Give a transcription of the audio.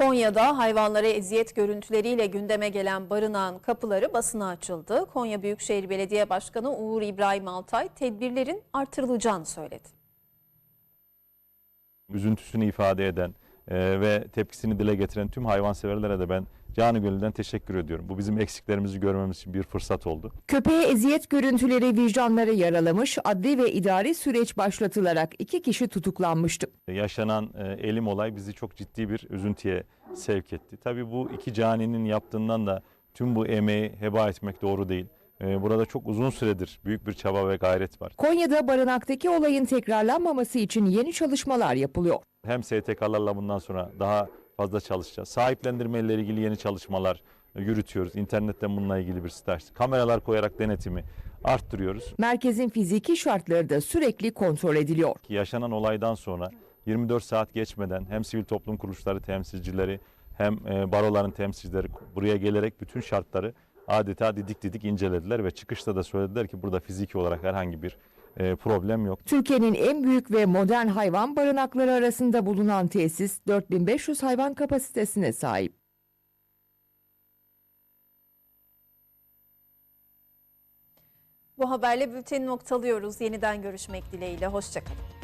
Konya'da hayvanlara eziyet görüntüleriyle gündeme gelen barınağın kapıları basına açıldı. Konya Büyükşehir Belediye Başkanı Uğur İbrahim Altay tedbirlerin artırılacağını söyledi. üzüntüsünü ifade eden e, ve tepkisini dile getiren tüm hayvanseverlere de ben canı gönülden teşekkür ediyorum. Bu bizim eksiklerimizi görmemiz için bir fırsat oldu. Köpeğe eziyet görüntüleri vicdanları yaralamış, adli ve idari süreç başlatılarak iki kişi tutuklanmıştı. Yaşanan e, elim olay bizi çok ciddi bir üzüntüye sevk etti. Tabii bu iki caninin yaptığından da tüm bu emeği heba etmek doğru değil. E, Burada çok uzun süredir büyük bir çaba ve gayret var. Konya'da barınaktaki olayın tekrarlanmaması için yeni çalışmalar yapılıyor. Hem STK'larla bundan sonra daha fazla çalışacağız. Sahiplendirme ile ilgili yeni çalışmalar yürütüyoruz. İnternetten bununla ilgili bir açtık. Kameralar koyarak denetimi arttırıyoruz. Merkezin fiziki şartları da sürekli kontrol ediliyor. yaşanan olaydan sonra 24 saat geçmeden hem sivil toplum kuruluşları temsilcileri hem e, baroların temsilcileri buraya gelerek bütün şartları adeta didik didik incelediler ve çıkışta da söylediler ki burada fiziki olarak herhangi bir e, problem yok. Türkiye'nin en büyük ve modern hayvan barınakları arasında bulunan tesis 4500 hayvan kapasitesine sahip. Bu haberle bülteni noktalıyoruz. Yeniden görüşmek dileğiyle. Hoşçakalın.